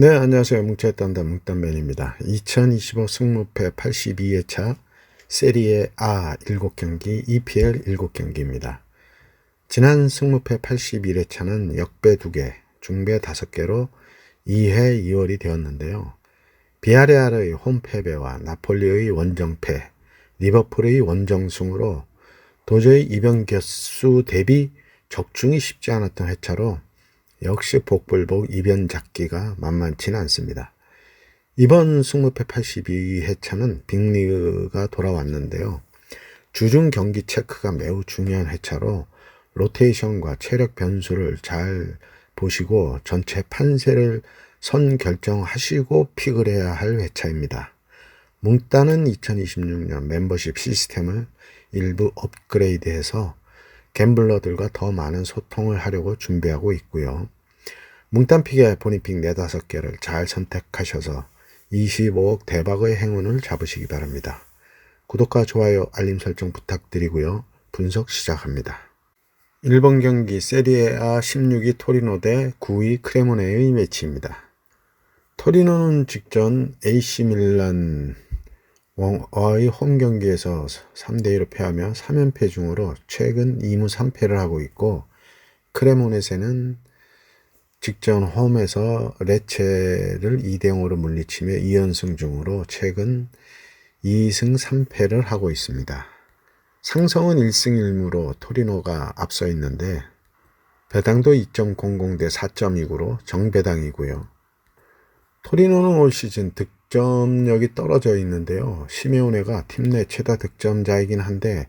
네, 안녕하세요. 뭉쳤단다 뭉딴맨입니다. 2025 승무패 82회차 세리에 A 7경기, EPL 7경기입니다. 지난 승무패 81회차는 역배 2개, 중배 5개로 2회 2월이 되었는데요. 비아레알의 홈패배와 나폴리의 원정패, 리버풀의 원정승으로 도저히 이변 개수 대비 적중이 쉽지 않았던 회차로 역시 복불복 이변 잡기가 만만치는 않습니다. 이번 승무패 82회차는 빅리그가 돌아왔는데요. 주중 경기 체크가 매우 중요한 회차로 로테이션과 체력 변수를 잘 보시고 전체 판세를 선 결정하시고 픽을 해야 할 회차입니다. 뭉따는 2026년 멤버십 시스템을 일부 업그레이드해서 갬블러들과 더 많은 소통을 하려고 준비하고 있고요. 뭉딴픽에 본인픽 4, 5개를 잘 선택하셔서 25억 대박의 행운을 잡으시기 바랍니다. 구독과 좋아요, 알림 설정 부탁드리고요. 분석 시작합니다. 1번 경기 세리에아 16위 토리노 대 9위 크레모네의 매치입니다. 토리노는 직전 AC 밀란 와의 홈 경기에서 3대2로 패하며 3연패 중으로 최근 2무 3패를 하고 있고 크레모넷에는 직전 홈에서 레체를 2대0으로 물리치며 2연승 중으로 최근 2승 3패를 하고 있습니다. 상성은 1승 1무로 토리노가 앞서 있는데 배당도 2.00 대 4.29로 정배당이고요. 토리노는 올 시즌 득 득점력이 떨어져 있는데요. 시메오네가 팀 내 최다 득점자이긴 한데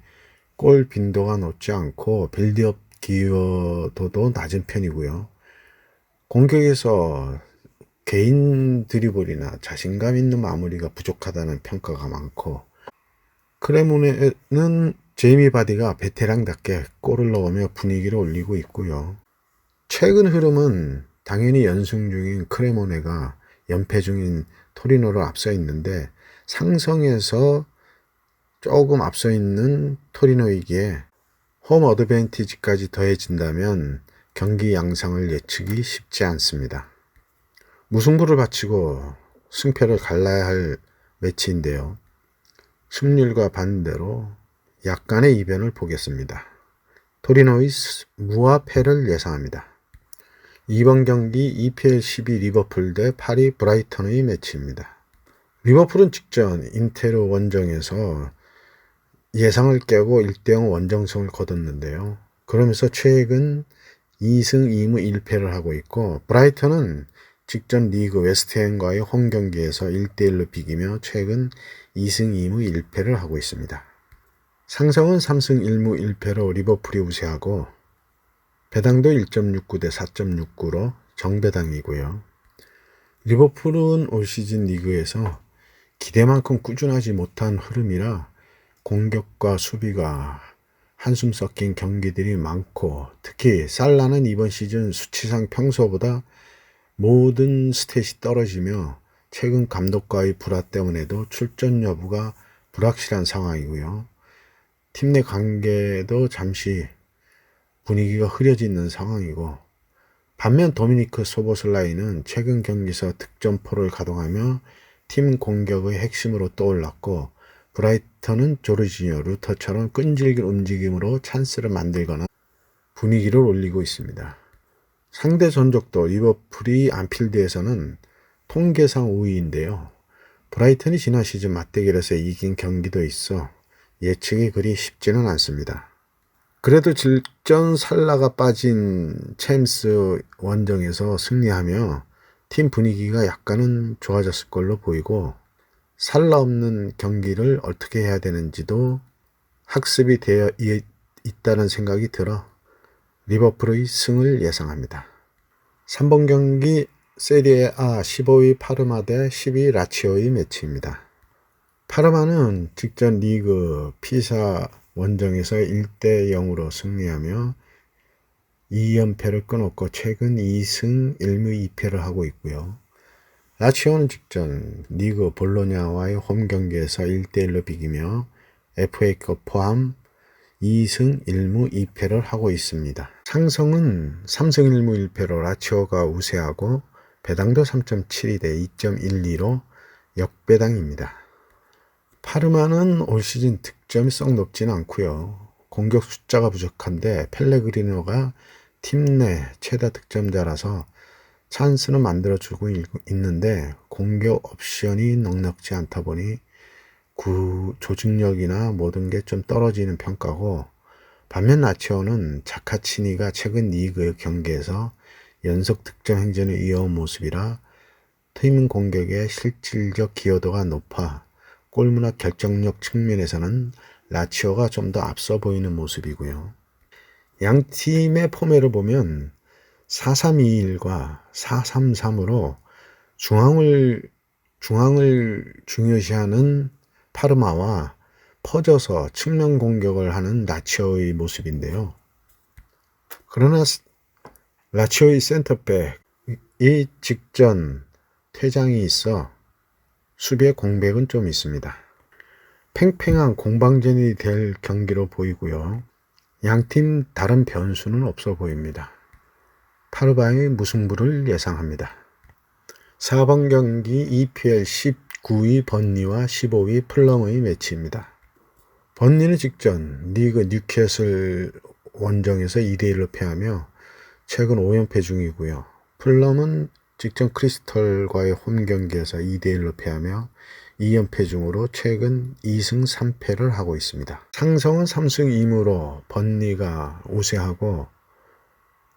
골 빈도가 높지 않고 빌드업 기여도도 낮은 편이고요. 공격에서 개인 드리블이나 자신감 있는 마무리가 부족하다는 평가가 많고 크레모네는 제이미 바디가 베테랑답게 골을 넣으며 분위기를 올리고 있고요. 최근 흐름은 당연히 연승 중인 크레모네가 연패 중인 토리노를 앞서 있는데 상성에서 조금 앞서 있는 토리노이기에 홈 어드밴티지까지 더해진다면 경기 양상을 예측이 쉽지 않습니다. 무승부를 바치고 승패를 갈라야 할 매치인데요. 승률과 반대로 약간의 이변을 보겠습니다. 토리노의 무화패를 예상합니다. 이번 경기 EPL 12 리버풀 대 파리 브라이턴의 매치입니다. 리버풀은 직전 인테르 원정에서 예상을 깨고 1대0 원정승을 거뒀는데요. 그러면서 최근 2승 2무 1패를 하고 있고 브라이턴은 직전 리그 웨스트햄과의 홈 경기에서 1대1로 비기며 최근 2승 2무 1패를 하고 있습니다. 상성은 3승 1무 1패로 리버풀이 우세하고 배당도 1.69 대 4.69로 정배당이고요. 리버풀은 올 시즌 리그에서 기대만큼 꾸준하지 못한 흐름이라 공격과 수비가 한숨 섞인 경기들이 많고 특히 살라는 이번 시즌 수치상 평소보다 모든 스탯이 떨어지며 최근 감독과의 불화 때문에도 출전 여부가 불확실한 상황이고요. 팀 내 관계도 잠시 분위기가 흐려지는 상황이고 반면 도미니크 소보슬라이는 최근 경기에서 득점포를 가동하며 팀 공격의 핵심으로 떠올랐고 브라이턴은 조르지니어 루터처럼 끈질긴 움직임으로 찬스를 만들거나 분위기를 올리고 있습니다. 상대 전적도 리버풀이 안필드에서는 통계상 우위인데요. 브라이턴이 지난 시즌 맞대결에서 이긴 경기도 있어 예측이 그리 쉽지는 않습니다. 그래도 질전 살라가 빠진 챔스 원정에서 승리하며 팀 분위기가 약간은 좋아졌을 걸로 보이고 살라 없는 경기를 어떻게 해야 되는지도 학습이 되어 있다는 생각이 들어 리버풀의 승을 예상합니다. 3번 경기 세리에 A 15위 파르마 대 10위 라치오의 매치입니다. 파르마는 직전 리그 피사 원정에서 1대 0으로 승리하며 2연패를 끊었고 최근 2승 1무 2패를 하고 있고요. 라치오는 직전 리그 볼로냐와의 홈 경기에서 1대 1로 비기며 FA컵 포함 2승 1무 2패를 하고 있습니다. 상성은 3승 1무 1패로 라치오가 우세하고 배당도 3.72 대 2.12로 역배당입니다. 파르마는 올 시즌 득점이 썩 높지는 않고요. 공격 숫자가 부족한데 펠레그리노가 팀 내 최다 득점자라서 찬스는 만들어주고 있는데 공격 옵션이 넉넉지 않다 보니 구 조직력이나 모든 게 좀 떨어지는 평가고 반면 나치오는 자카치니가 최근 리그 경기에서 연속 득점 행진을 이어온 모습이라 팀 공격의 실질적 기여도가 높아 골문화 결정력 측면에서는 라치오가 좀 더 앞서 보이는 모습이고요. 양 팀의 포맷을 보면 4-3-2-1과 4-3-3으로 중앙을 중앙을 중요시하는 파르마와 퍼져서 측면 공격을 하는 라치오의 모습인데요. 그러나 라치오의 센터백이 직전 퇴장이 있어 수비의 공백은 좀 있습니다. 팽팽한 공방전이 될 경기로 보이고요. 양팀 다른 변수는 없어 보입니다. 파르바의 무승부를 예상합니다. 4번 경기 EPL 19위 번니와 15위 플럼의 매치입니다. 번니는 직전 리그 뉴캐슬 원정에서 2대1로 패하며 최근 5연패 중이고요. 플럼은 직전 크리스털과의 홈 경기에서 2대1로 패하며 2연패 중으로 최근 2승 3패를 하고 있습니다. 상성은 3승 2무로 번니가 우세하고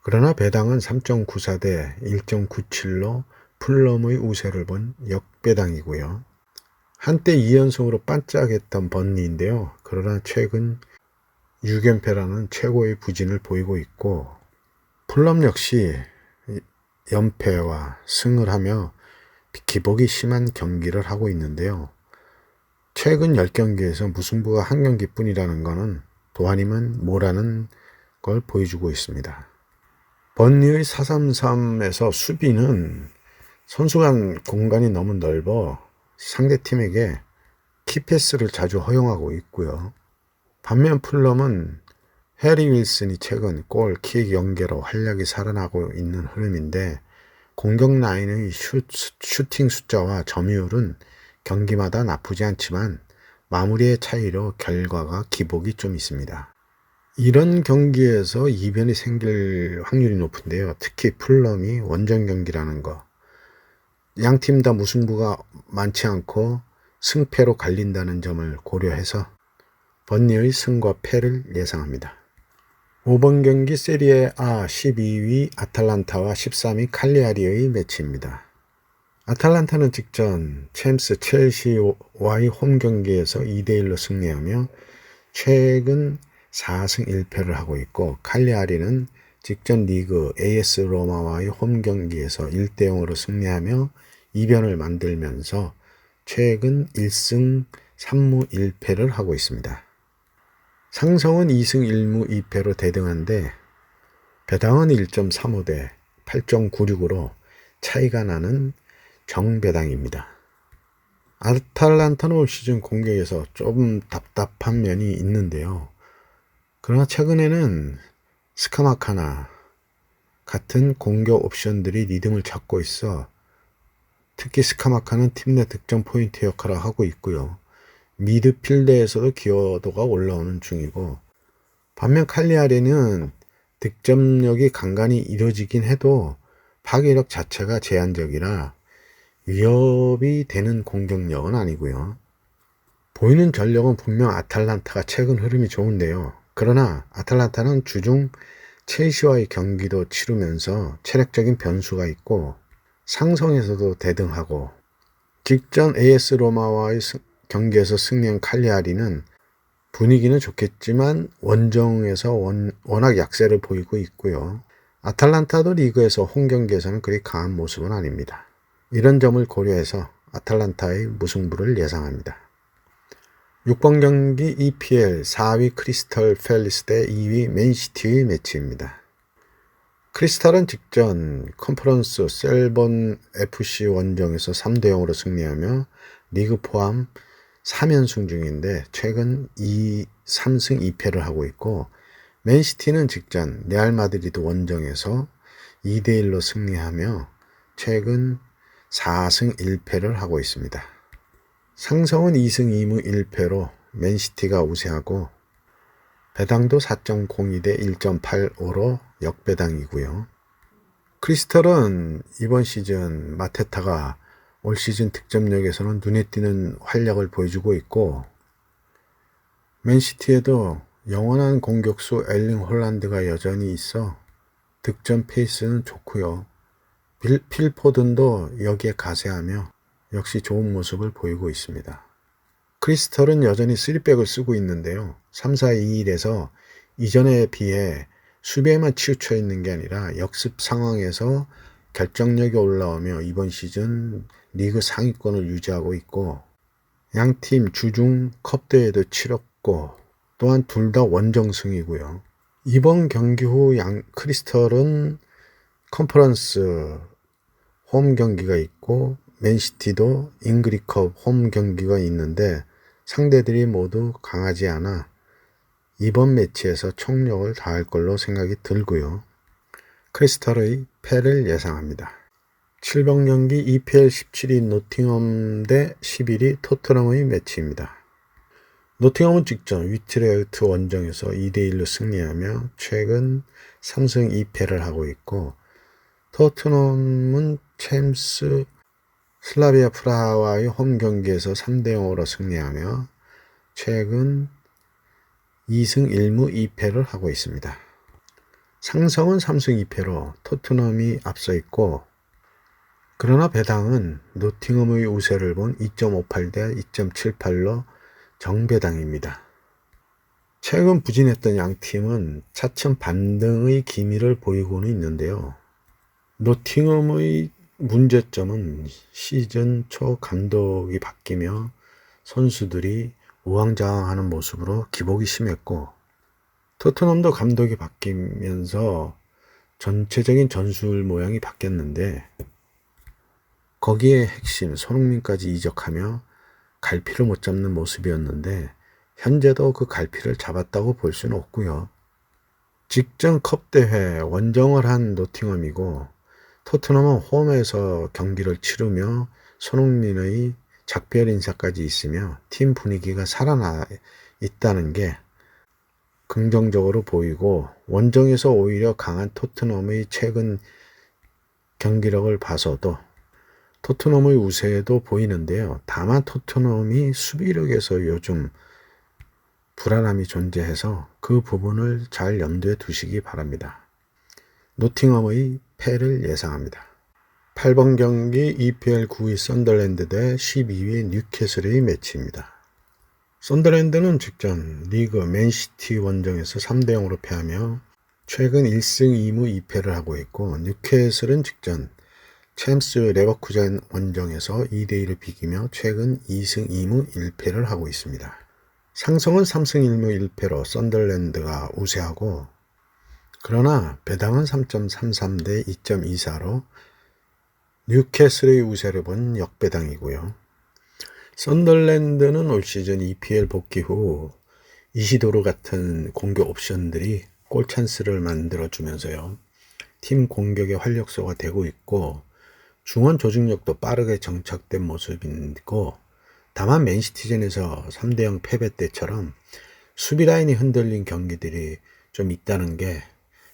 그러나 배당은 3.94 대 1.97로 플럼의 우세를 본 역배당이고요. 한때 2연승으로 반짝했던 번니인데요. 그러나 최근 6연패라는 최고의 부진을 보이고 있고 플럼 역시 연패와 승을 하며 기복이 심한 경기를 하고 있는데요. 최근 10경기에서 무승부가 한 경기뿐이라는 것은 도아님은 뭐라는 걸 보여주고 있습니다. 번니의 433에서 수비는 선수 간 공간이 너무 넓어 상대팀에게 키패스를 자주 허용하고 있고요. 반면 풀럼은 해리 윌슨이 최근 골, 킥 연계로 활약이 살아나고 있는 흐름인데 공격 라인의 슛, 슈팅 숫자와 점유율은 경기마다 나쁘지 않지만 마무리의 차이로 결과가 기복이 좀 있습니다. 이런 경기에서 이변이 생길 확률이 높은데요. 특히 풀럼이 원정 경기라는 거. 양 팀 다 무승부가 많지 않고 승패로 갈린다는 점을 고려해서 번니의 승과 패를 예상합니다. 5번 경기 세리에 A 12위 아탈란타와 13위 칼리아리의 매치입니다. 아탈란타는 직전 챔스 첼시와의 홈 경기에서 2대1로 승리하며 최근 4승 1패를 하고 있고 칼리아리는 직전 리그 AS 로마와의 홈 경기에서 1대0으로 승리하며 이변을 만들면서 최근 1승 3무 1패를 하고 있습니다. 상성은 2승 1무 2패로 대등한데 배당은 1.35대 8.96으로 차이가 나는 정배당입니다. 아탈란타는 올 시즌 공격에서 좀 답답한 면이 있는데요. 그러나 최근에는 스카마카나 같은 공격 옵션들이 리듬을 잡고 있어 특히 스카마카는 팀 내 득점 포인트 역할을 하고 있고요. 미드필드에서도 기여도가 올라오는 중이고 반면 칼리아리는 득점력이 간간히 이루어지긴 해도 파괴력 자체가 제한적이라 위협이 되는 공격력은 아니고요. 보이는 전력은 분명 아탈란타가 최근 흐름이 좋은데요. 그러나 아탈란타는 주중 첼시와의 경기도 치르면서 체력적인 변수가 있고 상성에서도 대등하고 직전 AS 로마와의 경기에서 승리한 칼리아리는 분위기는 좋겠지만 원정에서 원, 워낙 약세를 보이고 있고요. 아탈란타도 리그에서 홈 경기에서는 그리 강한 모습은 아닙니다. 이런 점을 고려해서 아탈란타의 무승부를 예상합니다. 6번 경기 EPL 4위 크리스털 팰리스 대 2위 맨시티의 매치입니다. 크리스탈은 직전 컨퍼런스 셀본 FC 원정에서 3대 0으로 승리하며 리그 포함 3연승 중인데 최근 2, 3승 2패를 하고 있고 맨시티는 직전 레알 마드리드 원정에서 2대 1로 승리하며 최근 4승 1패를 하고 있습니다. 상성은 2승 2무 1패로 맨시티가 우세하고 배당도 4.02대 1.85로 역배당이고요. 크리스털은 이번 시즌 마테타가 올 시즌 득점력에서는 눈에 띄는 활약을 보여주고 있고 맨시티에도 영원한 공격수 엘링 홀란드가 여전히 있어 득점 페이스는 좋고요. 빌, 필포든도 여기에 가세하며 역시 좋은 모습을 보이고 있습니다. 크리스털은 여전히 3백을 쓰고 있는데요. 3, 4, 2, 1에서 이전에 비해 수비에만 치우쳐 있는 게 아니라 역습 상황에서 결정력이 올라오며 이번 시즌 리그 상위권을 유지하고 있고 양팀 주중 컵대회도 치렀고 또한 둘 다 원정승이고요. 이번 경기 후 양 크리스털은 컨퍼런스 홈 경기가 있고 맨시티도 잉그리컵 홈 경기가 있는데 상대들이 모두 강하지 않아 이번 매치에서 총력을 다할 걸로 생각이 들고요. 크리스탈의 패를 예상합니다. 7번 경기 EPL 17위 노팅엄 대 11위 토트넘의 매치입니다. 노팅엄은 직전 위트레우트 원정에서 2대1로 승리하며 최근 3승 2패를 하고 있고 토트넘은 챔스 슬라비아 프라하와의 홈 경기에서 3대 0으로 승리하며 최근 2승 1무 2패를 하고 있습니다. 상성은 3승 2패로 토트넘이 앞서 있고 그러나 배당은 노팅엄의 우세를 본 2.58 대 2.78로 정배당입니다. 최근 부진했던 양 팀은 차츰 반등의 기미를 보이고는 있는데요. 노팅엄의 문제점은 시즌 초 감독이 바뀌며 선수들이 우왕좌왕하는 모습으로 기복이 심했고 토트넘도 감독이 바뀌면서 전체적인 전술 모양이 바뀌었는데 거기에 핵심 손흥민까지 이적하며 갈피를 못 잡는 모습이었는데 현재도 그 갈피를 잡았다고 볼 수는 없고요. 직전 컵 대회 원정을 한 노팅엄이고 토트넘은 홈에서 경기를 치르며 손흥민의 작별 인사까지 있으며 팀 분위기가 살아나 있다는 게 긍정적으로 보이고 원정에서 오히려 강한 토트넘의 최근 경기력을 봐서도 토트넘의 우세도 보이는데요. 다만 토트넘이 수비력에서 요즘 불안함이 존재해서 그 부분을 잘 염두에 두시기 바랍니다. 노팅엄의 패를 예상합니다. 8번 경기 EPL 9위 썬더랜드 대 12위 뉴캐슬의 매치입니다. 썬더랜드는 직전 리그 맨시티 원정에서 3대 0으로 패하며 최근 1승 2무 2패를 하고 있고 뉴캐슬은 직전 챔스 레버쿠젠 원정에서 2대 1을 비기며 최근 2승 2무 1패를 하고 있습니다. 상성은 3승 1무 1패로 썬더랜드가 우세하고 그러나 배당은 3.33 대 2.24로 뉴캐슬의 우세를 본 역배당이고요. 썬덜랜드는 올 시즌 EPL 복귀 후 이시도르 같은 공격 옵션들이 골 찬스를 만들어 주면서요. 팀 공격의 활력소가 되고 있고 중원 조직력도 빠르게 정착된 모습이고 다만 맨시티전에서 3대0 패배 때처럼 수비 라인이 흔들린 경기들이 좀 있다는 게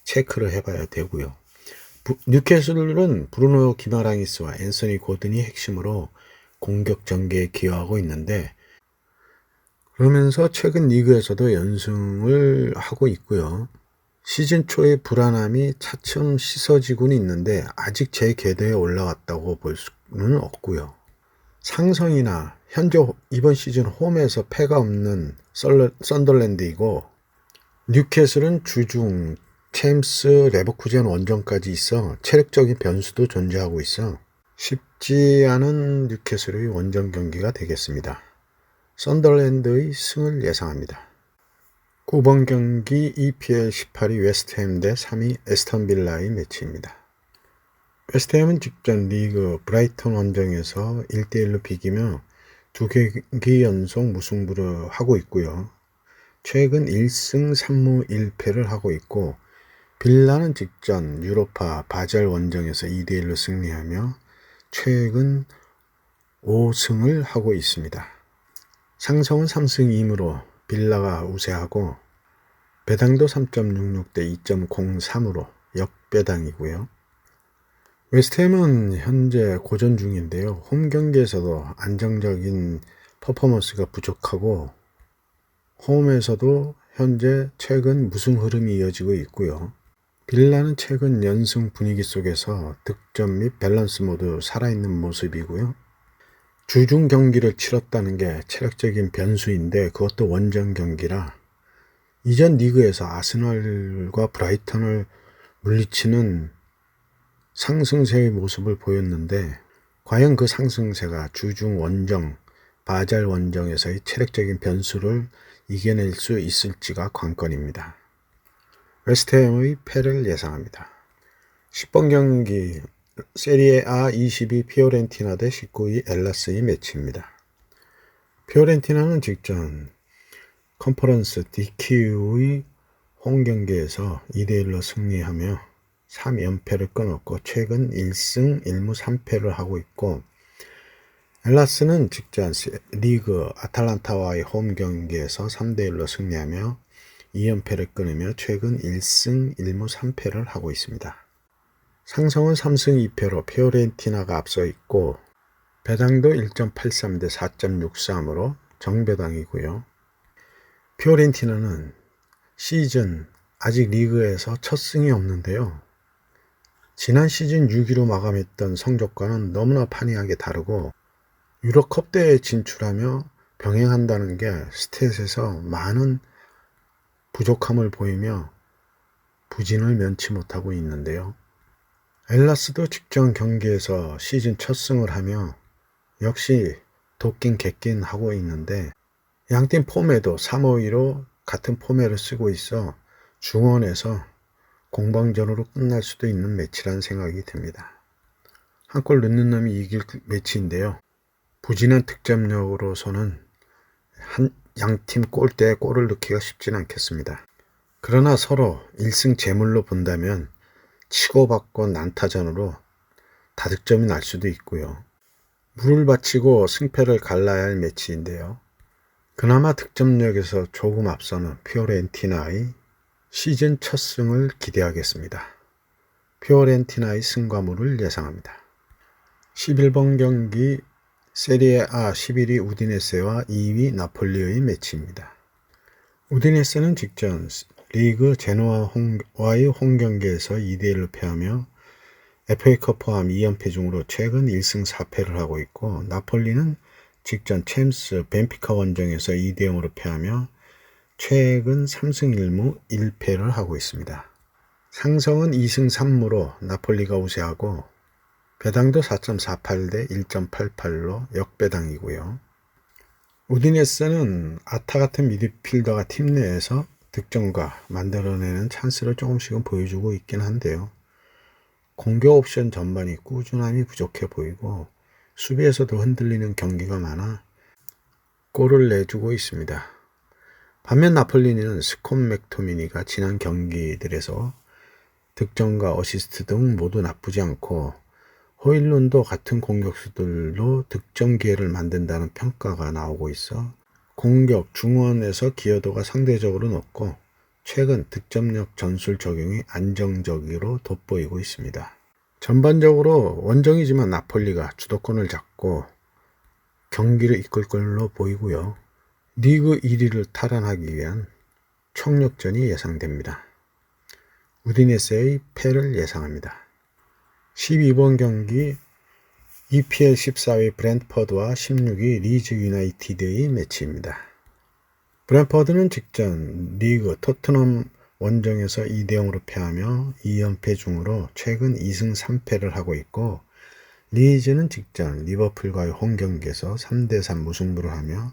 체크를 해봐야 되고요. 뉴캐슬은 브루노 기마랑이스와 앤서니 고든이 핵심으로 공격 전개에 기여하고 있는데 그러면서 최근 리그에서도 연승을 하고 있고요. 시즌 초의 불안함이 차츰 씻어지고는 있는데 아직 제 궤도에 올라왔다고 볼 수는 없고요. 상성이나 현재 이번 시즌 홈에서 패가 없는 썬덜랜드이고 뉴캐슬은 주중 챔스 레버쿠젠 원정까지 있어 체력적인 변수도 존재하고 있어 쉽 지 않은 뉴캐슬의 원정 경기가 되겠습니다. 썬더랜드의 승을 예상합니다. 9번 경기 EPL 18위 웨스트햄 대 3위 에스턴 빌라의 매치입니다. 웨스트햄은 직전 리그 브라이턴 원정에서 1대1로 비기며 두 경기 연속 무승부를 하고 있고요. 최근 1승 3무 1패를 하고 있고 빌라는 직전 유로파 바젤 원정에서 2대1로 승리하며 최근 5승을 하고 있습니다. 상성은 3승 2무로 빌라가 우세하고 배당도 3.66 대 2.03으로 역배당이고요. 웨스트햄은 현재 고전 중인데요. 홈 경기에서도 안정적인 퍼포먼스가 부족하고 홈에서도 현재 최근 무승 흐름이 이어지고 있고요. 빌라는 최근 연승 분위기 속에서 득점 및 밸런스 모두 살아있는 모습이고요. 주중 경기를 치렀다는 게 체력적인 변수인데 그것도 원정 경기라 이전 리그에서 아스널과 브라이턴을 물리치는 상승세의 모습을 보였는데 과연 그 상승세가 주중 원정, 바잘 원정에서의 체력적인 변수를 이겨낼 수 있을지가 관건입니다. 웨스트햄의 패를 예상합니다. 10번 경기 세리에 A 22 피오렌티나 대 19위 엘라스의 매치입니다. 피오렌티나는 직전 컨퍼런스 DQ의 홈 경기에서 2대1로 승리하며 3연패를 끊었고 최근 1승 1무 3패를 하고 있고 엘라스는 직전 리그 아탈란타와의 홈 경기에서 3대1로 승리하며 2연패를 끊으며 최근 1승 1무 3패를 하고 있습니다. 상성은 3승 2패로 피오렌티나가 앞서 있고 배당도 1.83 대 4.63으로 정배당이고요. 피오렌티나는 시즌 아직 리그에서 첫 승이 없는데요. 지난 시즌 6위로 마감했던 성적과는 너무나 판이하게 다르고 유럽컵 대회에 진출하며 병행한다는 게 스탯에서 많은 부족함을 보이며 부진을 면치 못하고 있는데요. 엘라스도 직전 경기에서 시즌 첫 승을 하며 역시 도낀 객긴 하고 있는데 양팀 폼에도 3-5-2로 같은 포맷을 쓰고 있어 중원에서 공방전으로 끝날 수도 있는 매치라는 생각이 듭니다. 한 골 넣는 놈이 이길 매치인데요. 부진한 득점력으로서는 한 양팀 골대에 골을 넣기가 쉽지는 않겠습니다. 그러나 서로 1승 제물로 본다면 치고받고 난타전으로 다득점이 날 수도 있고요. 물을 바치고 승패를 갈라야 할 매치인데요. 그나마 득점력에서 조금 앞서는 피오렌티나의 시즌 첫 승을 기대하겠습니다. 피오렌티나의 승과물을 예상합니다. 11번 경기 세리에 A 11위 우디네세와 2위 나폴리의 매치입니다. 우디네세는 직전 리그 제노아와의 홈경기에서 2대1로 패하며 FA컵 포함 2연패 중으로 최근 1승 4패를 하고 있고 나폴리는 직전 챔스 벤피카 원정에서 2대0으로 패하며 최근 3승 1무 1패를 하고 있습니다. 상성은 2승 3무로 나폴리가 우세하고 배당도 4.48대 1.88로 역배당이고요. 우디네스는 아타 같은 미드필더가 팀 내에서 득점과 만들어내는 찬스를 조금씩은 보여주고 있긴 한데요. 공격 옵션 전반이 꾸준함이 부족해 보이고 수비에서도 흔들리는 경기가 많아 골을 내주고 있습니다. 반면 나폴리는 스콘 맥토미니가 지난 경기들에서 득점과 어시스트 등 모두 나쁘지 않고 호일론도 같은 공격수들로 득점 기회를 만든다는 평가가 나오고 있어 공격 중원에서 기여도가 상대적으로 높고 최근 득점력 전술 적용이 안정적으로 돋보이고 있습니다. 전반적으로 원정이지만 나폴리가 주도권을 잡고 경기를 이끌 걸로 보이고요. 리그 1위를 탈환하기 위한 총력전이 예상됩니다. 우디네스의 패를 예상합니다. 12번 경기 EPL 14위 브랜퍼드와 16위 리즈 유나이티드의 매치입니다. 브랜퍼드는 직전 리그 토트넘 원정에서 2대0으로 패하며 2연패 중으로 최근 2승 3패를 하고 있고 리즈는 직전 리버풀과의 홈 경기에서 3대3 무승부를 하며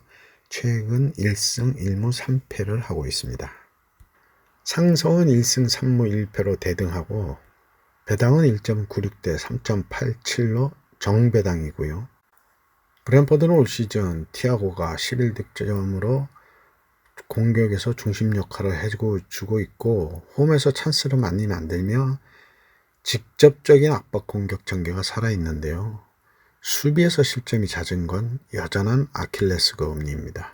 최근 1승 1무 3패를 하고 있습니다. 상성은 1승 3무 1패로 대등하고 배당은 1.96대 3.87로 정배당이고요. 브랜퍼드는 올 시즌 티아고가 11득점으로 공격에서 중심 역할을 해주고 있고 홈에서 찬스를 많이 만들며 직접적인 압박 공격 전개가 살아있는데요. 수비에서 실점이 잦은 건 여전한 아킬레스건입니다.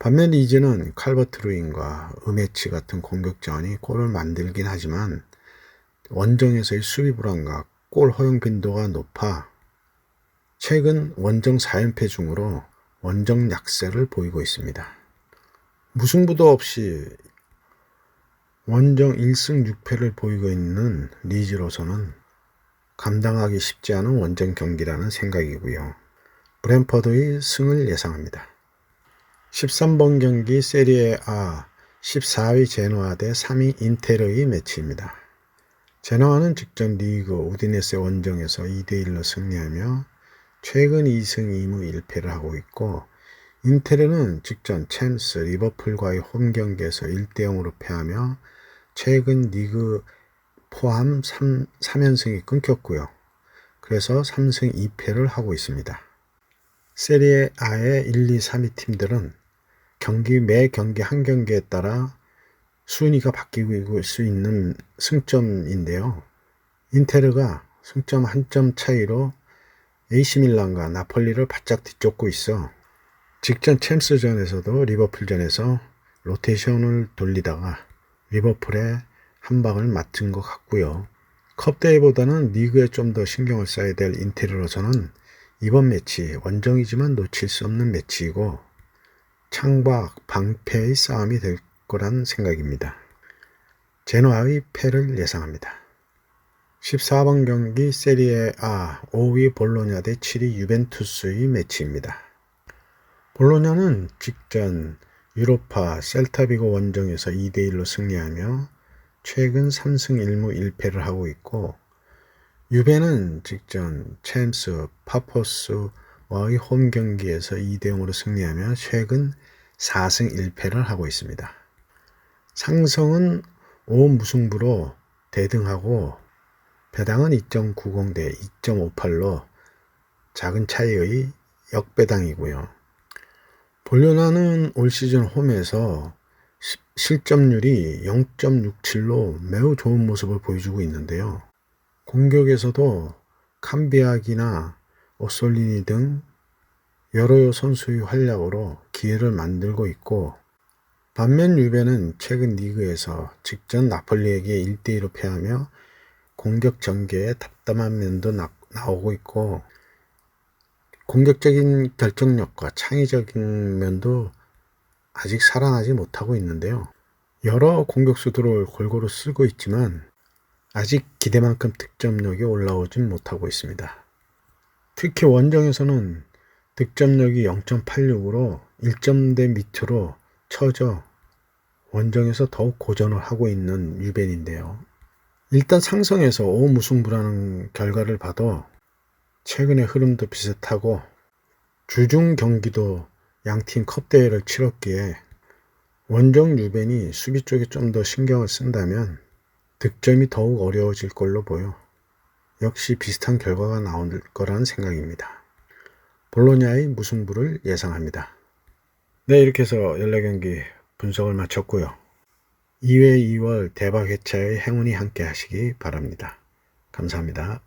반면 리즈는 칼버트 루인과 음해치 같은 공격 자원이 골을 만들긴 하지만 원정에서의 수비 불안과 골 허용 빈도가 높아 최근 원정 4연패 중으로 원정 약세를 보이고 있습니다. 무승부도 없이 원정 1승 6패를 보이고 있는 리즈로서는 감당하기 쉽지 않은 원정 경기라는 생각이고요. 브랜퍼드의 승을 예상합니다. 13번 경기 세리에 A 14위 제노아 대 3위 인테르의 매치입니다. 제노아는 직전 리그 우디네스 원정에서 2대1로 승리하며 최근 2승 2무 1패를 하고 있고 인테르는 직전 챔스 리버풀과의 홈 경기에서 1대0으로 패하며 최근 리그 포함 3, 3연승이 끊겼고요. 그래서 3승 2패를 하고 있습니다. 세리에 A의 1, 2, 3위 팀들은 경기 매 경기 한 경기에 따라 순위가 바뀌고 수 있는 승점인데요. 인테르가 승점 한 점 차이로 AC 밀란과 나폴리를 바짝 뒤쫓고 있어 직전 챔스전에서도 리버풀전에서 로테이션을 돌리다가 리버풀에 한 방을 맞은 것 같고요. 컵대회보다는 리그에 좀 더 신경을 써야 될 인테리어로서는 이번 매치 원정이지만 놓칠 수 없는 매치이고 창박, 방패의 싸움이 될 거란 생각입니다. 제노아의 패를 예상합니다. 14번 경기 세리에 A 5위 볼로냐 대 7위 유벤투스의 매치입니다. 볼로냐는 직전 유로파 셀타비고 원정에서 2대1로 승리하며 최근 3승 1무 1패를 하고 있고 유베는 직전 챔스 파포스와의 홈 경기에서 2대0으로 승리하며 최근 4승 1패를 하고 있습니다. 상성은 5무승부로 대등하고 배당은 2.90 대 2.58로 작은 차이의 역배당이고요. 볼요나는 올 시즌 홈에서 실점률이 0.67로 매우 좋은 모습을 보여주고 있는데요. 공격에서도 캄비악이나 오솔리니 등 여러 선수의 활약으로 기회를 만들고 있고 반면 유베는 최근 리그에서 직전 나폴리에게 1대2로 패하며 공격 전개에 답답한 면도 나, 나오고 있고 공격적인 결정력과 창의적인 면도 아직 살아나지 못하고 있는데요. 여러 공격수들을 골고루 쓰고 있지만 아직 기대만큼 득점력이 올라오진 못하고 있습니다. 특히 원정에서는 득점력이 0.86으로 1점대 밑으로 쳐져 원정에서 더욱 고전을 하고 있는 유벤인데요. 일단 상성에서 5무승부라는 결과를 봐도 최근의 흐름도 비슷하고 주중 경기도 양팀 컵대회를 치렀기에 원정 유벤이 수비 쪽에 좀 더 신경을 쓴다면 득점이 더욱 어려워질 걸로 보여 역시 비슷한 결과가 나올 거라는 생각입니다. 볼로냐의 무승부를 예상합니다. 네, 이렇게 해서 14경기 분석을 마쳤고요. 2회 2월 대박 회차의 행운이 함께 하시기 바랍니다. 감사합니다.